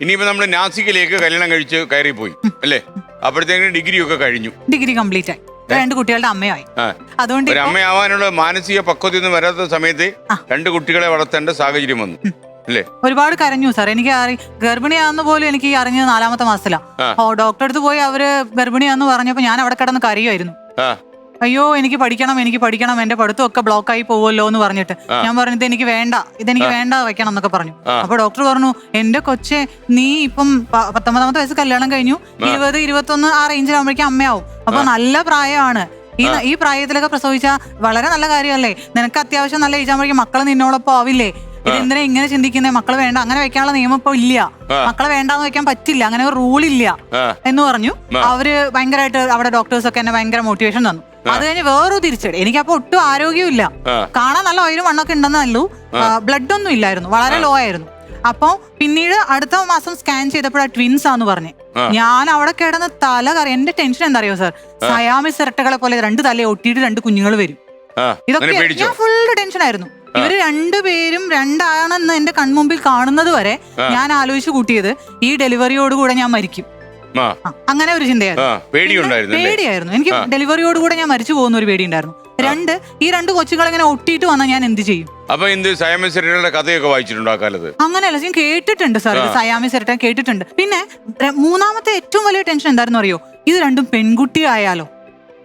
ഇനിയിപ്പോ നമ്മൾ നാസിക്കിലേക്ക് കല്യാണം കഴിച്ച് പോയി അല്ലേ? അപ്പോഴത്തേക്കും ഡിഗ്രി ഒക്കെ കഴിഞ്ഞു. ഡിഗ്രി കംപ്ലീറ്റ് ആയി. രണ്ട് കുട്ടികളുടെ അമ്മയായി. ആ. അതുകൊണ്ട് ഒരു ഇപ്പൊ- അമ്മയാവാനുള്ള മാനസിക പക്വതയൊന്നും വരാത്ത സമയത്ത് രണ്ട് കുട്ടികളെ വളർത്തേണ്ട സാഹചര്യം വന്നു അല്ലേ? ഒരുപാട് കരഞ്ഞു സാർ എനിക്ക് അറി- ഗർഭിണിയാന്ന് പോലും എനിക്ക് അറിഞ്ഞത് നാലാമത്തെ മാസത്തിലാ. ആ. ഓ ഡോക്ടറെ അടുത്ത് പോയി അവർ ഗർഭിണിയാന്ന് പറഞ്ഞപ്പോ ഞാൻ അവിടെ കിടന്ന് കരയുമായിരുന്നു. ആ. അയ്യോ എനിക്ക് പഠിക്കണം എനിക്ക് പഠിക്കണം എന്റെ പഠിത്തമൊക്കെ ബ്ലോക്ക് ആയി പോവല്ലോ എന്ന് പറഞ്ഞിട്ട് ഞാൻ പറഞ്ഞത് എനിക്ക് വേണ്ട ഇതെനിക്ക് വേണ്ട വെക്കണം എന്നൊക്കെ പറഞ്ഞു. അപ്പൊ ഡോക്ടർ പറഞ്ഞു എന്റെ കൊച്ചെ നീ ഇപ്പം പ- പത്തൊമ്പതാമത്തെ വയസ്സ് കല്യാണം കഴിഞ്ഞു. ഇരുപത് ഇരുപത്തൊന്ന് ആ റേഞ്ചിലാകുമ്പോഴേക്കും അമ്മയാവും. അപ്പൊ നല്ല പ്രായമാണ്. ഈ ഈ പ്രായത്തിലൊക്കെ പ്രസവിച്ച വളരെ നല്ല കാര്യമല്ലേ? നിനക്ക് അത്യാവശ്യം നല്ല ഏജാകുമ്പോഴേക്കും മക്കൾ നിന്നോടൊപ്പം ആവില്ലേ? ഇതെന്തിനാ ഇങ്ങനെ ചിന്തിക്കുന്നത് മക്കൾ വേണ്ട അങ്ങനെ വെക്കാനുള്ള നിയമം ഇപ്പൊ ഇല്ല മക്കളെ വേണ്ടാന്ന് വെക്കാൻ പറ്റില്ല അങ്ങനെ ഒരു റൂൾ ഇല്ല ആ. എന്ന് പറഞ്ഞു. അവർ ഭയങ്കരമായിട്ട് അവിടെ ഡോക്ടേഴ്സ് ഒക്കെ എന്നെ ഭയങ്കര മോട്ടിവേഷൻ തന്നു. അത് കഴിഞ്ഞ് വേറൊരു തിരിച്ചടി. എനിക്കപ്പോ ഒട്ടും ആരോഗ്യമില്ല കാണാൻ നല്ല ഓയിലും മണ്ണൊക്കെ ഉണ്ടെന്നല്ലൂ ബ്ലഡ് ഒന്നും ഇല്ലായിരുന്നു. വളരെ ലോ ആയിരുന്നു. അപ്പൊ പിന്നീട് അടുത്ത മാസം സ്കാൻ ചെയ്തപ്പോഴാ ട്വിൻസ് ആന്ന് പറഞ്ഞു. ഞാൻ അവിടെ കിടന്ന് തല കറി എന്റെ ടെൻഷൻ എന്താ അറിയോ സാർ സയാമിസ് ഇരട്ടകളെ പോലെ രണ്ട് തല ഒട്ടിയിട്ട് രണ്ട് കുഞ്ഞുങ്ങൾ വരും. ഇതൊക്കെ ഞാൻ ഫുൾ ടെൻഷൻ ആയിരുന്നു. ഇവർ രണ്ടുപേരും രണ്ടാണെന്ന് എന്റെ കൺമുമ്പിൽ കാണുന്നത് വരെ ഞാൻ ആലോചിച്ച് കൂട്ടിയത് ഈ ഡെലിവറിയോടുകൂടെ ഞാൻ മരിക്കും. അങ്ങനെ ഒരു ചിന്തയായിരുന്നു. പേടിയുണ്ടായിരുന്നു പേടിയായിരുന്നു. എനിക്ക് ഡെലിവറിയോട് കൂടെ ഞാൻ മരിച്ചു പോകുന്ന ഒരു പേടിയുണ്ടായിരുന്നു. രണ്ട് ഈ രണ്ട് കൊച്ചുകൾ ഇങ്ങനെ ഒട്ടിയിട്ട് വന്നാൽ ഞാൻ എന്ത് ചെയ്യും? അപ്പൊ എന്ത് സെരട്ടയുടെ കഥയൊക്കെ വായിച്ചിട്ടുണ്ടോ ആ കാലത്ത്? അങ്ങനെയല്ല ഞാൻ കേട്ടിട്ടുണ്ട് സാർ സയാമി സെരട്ട കേട്ടിട്ടുണ്ട്. പിന്നെ മൂന്നാമത്തെ ഏറ്റവും വലിയ ടെൻഷൻ എന്തായിരുന്നു അറിയോ? ഇത് രണ്ടും പെൺകുട്ടി ആയാലോ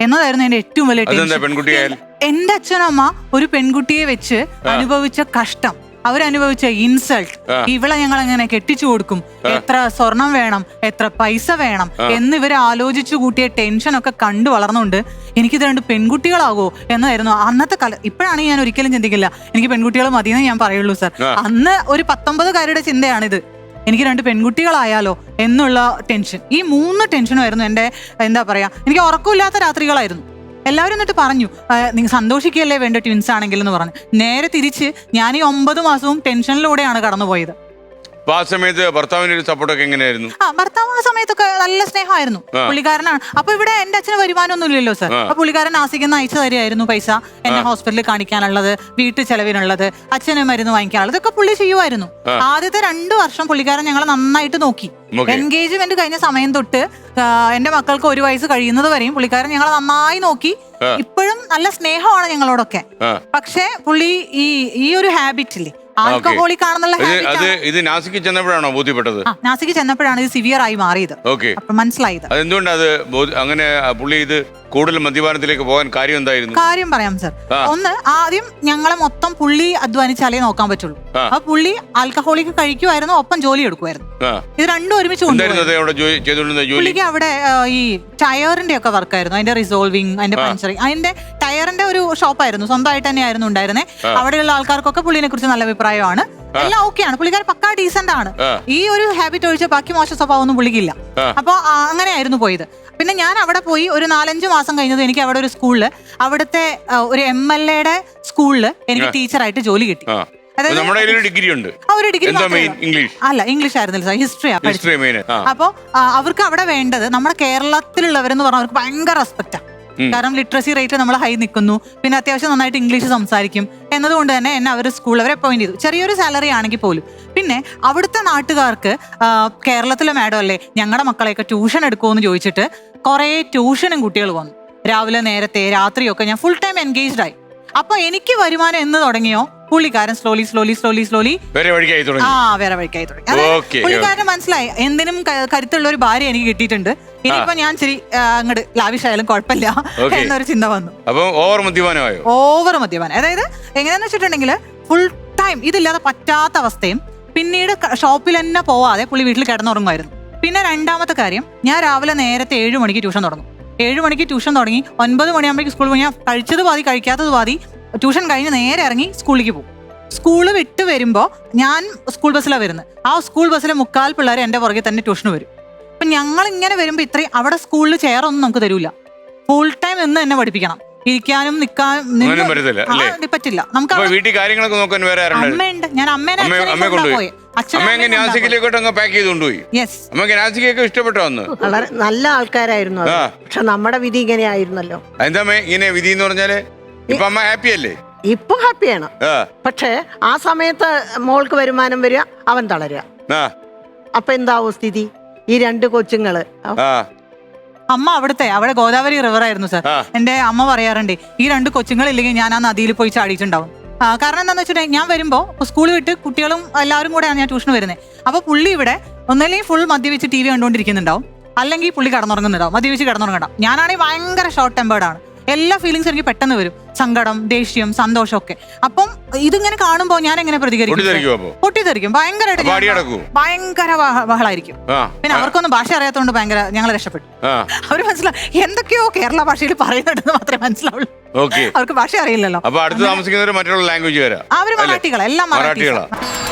എന്നതായിരുന്നു എന്റെ ഏറ്റവും വലിയ ടെൻഷൻ. എന്റെ അച്ഛനമ്മ ഒരു പെൺകുട്ടിയെ വെച്ച് അനുഭവിച്ച കഷ്ടം. അവരനുഭവിച്ച ഇൻസൾട്ട്. ഇവളെ ഞങ്ങൾ എങ്ങനെ കെട്ടിച്ചു കൊടുക്കും. എത്ര സ്വർണം വേണം എത്ര പൈസ വേണം എന്നിവരെ ആലോചിച്ചു കൂട്ടിയ ടെൻഷനൊക്കെ കണ്ടു വളർന്നുകൊണ്ട് എനിക്കിത് രണ്ട് പെൺകുട്ടികളാകോ എന്നായിരുന്നു അന്നത്തെ കല ഇപ്പോഴാണ് ഞാൻ ഒരിക്കലും ചിന്തിക്കില്ല. എനിക്ക് പെൺകുട്ടികൾ മതിയെന്ന് ഞാൻ പറയുള്ളൂ സർ. അന്ന് ഒരു പത്തൊമ്പതുകാരുടെ ചിന്തയാണിത്. എനിക്ക് രണ്ട് പെൺകുട്ടികളായാലോ എന്നുള്ള ടെൻഷൻ ഈ മൂന്ന് ടെൻഷനുമായിരുന്നു എന്റെ എന്താ പറയാ എനിക്ക് ഉറക്കമില്ലാത്ത രാത്രികളായിരുന്നു. എല്ലാവരും എന്നിട്ട് പറഞ്ഞു നിങ്ങൾ സന്തോഷിക്കുകയല്ലേ വേണ്ട ട്വിൻസ് ആണെങ്കിൽ എന്ന് പറഞ്ഞു. നേരെ തിരിച്ച് ഞാൻ ഈ ഒമ്പത് മാസവും ടെൻഷനിലൂടെയാണ് കടന്നുപോയത്. അപ്പൊ ആ സമയത്ത് ഭർത്താവിന്റെ ഒരു സപ്പോർട്ടൊക്കെ എങ്ങനെയായിരുന്നു? ആ ഭർത്താവ് ആ സമയത്തൊക്കെ നല്ല സ്നേഹമായിരുന്നു. പുള്ളിക്കാരനാണ്. അപ്പൊ ഇവിടെ എന്റെ അച്ഛന് വരുമാനമൊന്നും ഇല്ലല്ലോ സാർ. അപ്പൊ പുള്ളിക്കാരൻ ആസിക്കുന്ന അയച്ചു തരുമായിരുന്നു പൈസ എന്നെ ഹോസ്പിറ്റലിൽ കാണിക്കാനുള്ളത് വീട്ടു ചെലവിനുള്ളത് അച്ഛന് മരുന്ന് വാങ്ങിക്കാനുള്ളത് ഇതൊക്കെ പുള്ളി ചെയ്യുമായിരുന്നു. ആദ്യത്തെ രണ്ടു വർഷം പുള്ളിക്കാരൻ ഞങ്ങളെ നന്നായിട്ട് നോക്കി. എൻഗേജ്മെന്റ് കഴിഞ്ഞ സമയം തൊട്ട് എന്റെ മക്കൾക്ക് ഒരു വയസ്സ് കഴിയുന്നത് വരെയും പുള്ളിക്കാരൻ ഞങ്ങളെ നന്നായി നോക്കി. ഇപ്പോഴും നല്ല സ്നേഹമാണ് ഞങ്ങളോടൊക്കെ. പക്ഷെ പുള്ളി ഈ ഈ ഒരു ഹാബിറ്റ് ഇല്ലേ ആൽക്കഹോളിക് ആണെന്നുള്ള അത് ഇത് നാസിക്ക് ചെന്നപ്പോഴാണോ ബോധ്യപ്പെട്ടത്? നാസിക്ക് ചെന്നപ്പോഴാണ് ഇത് സിവിയർ ആയി മാറിയത്. ഓക്കെ. മനസ്സിലായത്. അതെന്തുകൊണ്ടാ അത് അങ്ങനെ പുള്ളി ഇത് കൂടുതൽ മദ്യപാനത്തിലേക്ക് പോകാൻ കാര്യം എന്തായിരുന്നു? കാര്യം പറയാം സർ ഒന്ന് ആദ്യം ഞങ്ങളെ മൊത്തം പുള്ളി അധ്വാനിച്ചാലേ നോക്കാൻ പറ്റുള്ളൂ. ആ. പുള്ളി ആൽക്കഹോളിക് കഴിക്കുമായിരുന്നു ഒപ്പം ജോലി എടുക്കുമായിരുന്നു. ഇത് രണ്ടും ഒരുമിച്ച് പുള്ളിക്ക് അവിടെ ഈ ടയറിന്റെ ഒക്കെ വർക്കായിരുന്നു അതിന്റെ റിസോൾവിങ് അതിന്റെ പഞ്ചറിങ് അതിന്റെ ടയറിന്റെ ഒരു ഷോപ്പായിരുന്നു സ്വന്തമായിട്ട് തന്നെയായിരുന്നു ഉണ്ടായിരുന്നേ. അവിടെയുള്ള ആൾക്കാർക്കൊക്കെ പുള്ളിനെ കുറിച്ച് നല്ല അഭിപ്രായമാണ്. എല്ലാം ഓക്കെയാണ് പുള്ളിക്കാരൻ പക്കാ ഡീസന്റ് ആണ്. ഈ ഒരു ഹാബിറ്റ് ഒഴിച്ച് ബാക്കി മോശ സ്വഭാവമൊന്നും പുള്ളിക്കില്ല. അപ്പോൾ അങ്ങനെയായിരുന്നു പോയത്. പിന്നെ ഞാൻ അവിടെ പോയി ഒരു നാലഞ്ച് മാസം കഴിഞ്ഞത് എനിക്ക് അവിടെ ഒരു സ്കൂളിൽ. അവിടുത്തെ ആ, ഒരു എം എൽ എയുടെ സ്കൂളിൽ എനിക്ക് ടീച്ചറായിട്ട് ജോലി കിട്ടി. ആ. അപ്പൊ നമ്മുടെ കയ്യിൽ ഒരു ഡിഗ്രി ഉണ്ട് ആ ഒരു ഡിഗ്രി എന്താ മാത്രമേ മെയിൻ ഉള്ളൂ. ഇംഗ്ലീഷ് അല്ല ഇംഗ്ലീഷ് ആയിരുന്നില്ല സാർ ഹിസ്റ്ററിയാ പഠിച്ചത്. ഹിസ്റ്ററി മെയിൻ ആ അവർക്ക് അവിടെ വേണ്ടത് നമ്മുടെ കേരളത്തിലുള്ളവരെന്ന് പറഞ്ഞാൽ അവർക്ക് ഭയങ്കര റെസ്പെക്റ്റാണ്. കാരണം ലിറ്ററസി റേറ്റ് നമ്മൾ ഹൈ നിൽക്കുന്നു. പിന്നെ അത്യാവശ്യം നന്നായിട്ട് ഇംഗ്ലീഷ് സംസാരിക്കും. എന്നതുകൊണ്ട് തന്നെ എന്നെ അവർ സ്കൂൾ അവരെ അപ്പോയിന്റ് ചെയ്തു. ചെറിയൊരു സാലറി ആണെങ്കിൽ പോലും. പിന്നെ അവിടുത്തെ നാട്ടുകാർക്ക് ആ, കേരളത്തിലെ മാഡം അല്ലേ ഞങ്ങളുടെ മക്കളെയൊക്കെ ട്യൂഷൻ എടുക്കുമോ ചോദിച്ചിട്ട് കുറേ ട്യൂഷനും കുട്ടികൾ വന്നു. രാവിലെ നേരത്തെ രാത്രിയൊക്കെ ഞാൻ ഫുൾ ടൈം എൻഗേജ്ഡ് ആയി. അപ്പൊ എനിക്ക് വരുമാനം എന്ന് തുടങ്ങിയോ? പുള്ളിക്കാരൻ സ്ലോലി സ്ലോലി സ്ലോലി സ്ലോലി വേറെ വഴിക്കായി ആ തുടങ്ങി വേറെ വഴിക്കായി തുടങ്ങി. പുള്ളിക്കാരൻ മനസ്സിലായി. എന്തിനും കരുത്തുള്ള ഒരു ഭാര്യ എനിക്ക് കിട്ടിയിട്ടുണ്ട്. ഇനിയിപ്പോ ഞാൻ ശരി അങ്ങോട്ട് ലാവിഷായാലും കുഴപ്പമില്ല എന്നൊരു ചിന്ത വന്നു. അപ്പൊ ഓവർ മദ്യപാനമായോ? ഓവർ മദ്യപാനം. അതായത് എങ്ങനെയാന്ന് വെച്ചിട്ടുണ്ടെങ്കിൽ ഫുൾ ടൈം ഇതില്ലാതെ പറ്റാത്ത അവസ്ഥയും പിന്നീട് ഷോപ്പിൽ തന്നെ പോവാതെ പുള്ളി വീട്ടിൽ കിടന്നുറങ്ങുമായിരുന്നു. പിന്നെ രണ്ടാമത്തെ കാര്യം ഞാൻ രാവിലെ നേരത്തെ ഏഴ് മണിക്ക് ട്യൂഷൻ തുടങ്ങും. ഏഴ് മണിക്ക് ട്യൂഷൻ തുടങ്ങി ഒൻപത് മണിയാകുമ്പോഴേക്ക് സ്കൂളിൽ പോയി. ഞാൻ കഴിച്ചത് പാതി കഴിക്കാത്തത് പാതി ട്യൂഷൻ കഴിഞ്ഞ് നേരെ ഇറങ്ങി സ്കൂളിലേക്ക് പോകും. സ്കൂൾ വിട്ട് വരുമ്പോൾ ഞാൻ സ്കൂൾ ബസ്സിലാണ് വരുന്നത്. ആ സ്കൂൾ ബസ്സിലെ മുക്കാൽ പിള്ളേർ എന്റെ പുറകെ തന്നെ ട്യൂഷന് വരും. അപ്പൊ ഞങ്ങൾ ഇങ്ങനെ വരുമ്പോൾ ഇത്രയും അവിടെ സ്കൂളിൽ ചെയറൊന്നും നമുക്ക് തരൂല. ഫുൾ ടൈം നിന്ന് തന്നെ പഠിപ്പിക്കണം. ഇരിക്കാനും നിൽക്കാനും പറ്റില്ല. നമുക്ക് വീട്ടിൽ കാര്യങ്ങളൊക്കെ നോക്കാൻ വേറെ അമ്മയുണ്ട്. ഞാൻ അമ്മേനെ. പോയെ. വളരെ നല്ല ആൾക്കാരായിരുന്നു പക്ഷെ നമ്മുടെ വിധി ഇങ്ങനെ ആയിരുന്നല്ലോ എന്താ ഇങ്ങനെ വിധി എന്ന് പറഞ്ഞാൽ? ഇപ്പൊ അമ്മ ഹാപ്പി അല്ലേ? ഇപ്പൊ ഹാപ്പിയാണ് പക്ഷേ ആ സമയത്ത് മോൾക്ക് വരുമാനം വരിക അവൻ തളരുക. അപ്പൊ എന്താവും സ്ഥിതി? ഈ രണ്ട് കൊച്ചുങ്ങൾ. ആ. അമ്മ അവിടുത്തെ അവിടെ ഗോദാവരി റിവർ ആയിരുന്നു സർ ആ. എന്റെ അമ്മ പറയാറുണ്ട് ഈ രണ്ട് കൊച്ചുങ്ങളില്ലെങ്കിൽ ഞാൻ ആ നദിയിൽ പോയി ചാടിയിട്ടുണ്ടാവും. ആ, കാരണം എന്താണെന്ന് വെച്ചിട്ടുണ്ടെങ്കിൽ ഞാൻ വരുമ്പോൾ സ്കൂൾ വിട്ട് കുട്ടികളും എല്ലാവരും കൂടെയാണ് ഞാൻ ട്യൂഷന് വരുന്നത് അപ്പൊ പുള്ളി ഇവിടെ ഒന്നല്ലെങ്കിൽ ഫുൾ മദ്യപിച്ച് ടി വി കണ്ടുകൊണ്ടിരിക്കുന്നുണ്ടാവും. അല്ലെങ്കിൽ പുള്ളി കിടന്നുറങ്ങുന്നുണ്ടാവും. മദ്യപിച്ച് കിടന്നുറങ്ങണ്ടാവും ഞാനാണെങ്കിൽ ഭയങ്കര ഷോർട്ട് ടെമ്പേർഡ് ആണ്. എല്ലാ ഫീലിങ്സ് എനിക്ക് പെട്ടെന്ന് വരും. സങ്കടം ദേഷ്യം സന്തോഷം ഒക്കെ അപ്പം ഇതിങ്ങനെ കാണുമ്പോൾ ഞാൻ എങ്ങനെ പ്രതികരിക്കും പൊട്ടിത്തെറിക്കും. ഭയങ്കരമായിട്ട് ഭയങ്കര ബഹളായിരിക്കും പിന്നെ അവർക്കൊന്നും ഭാഷ അറിയാത്തതുകൊണ്ട് ഭയങ്കര ഞങ്ങൾ രക്ഷപ്പെട്ടു. അവർ മനസ്സിലാവും എന്തൊക്കെയോ കേരള ഭാഷയിൽ പറയുന്നുണ്ടെന്ന് മാത്രമേ മനസ്സിലാവുള്ളൂ. അവർക്ക് ഭാഷ അറിയില്ലല്ലോ. അപ്പൊ അടുത്ത് താമസിക്കുന്നവര് മറ്റുള്ള ലാംഗ്വേജ് വരാം അവർ മറാഠികളാണ് മറാഠികളാ. എല്ലാം മറാഠികളാ. മറാഠികളാ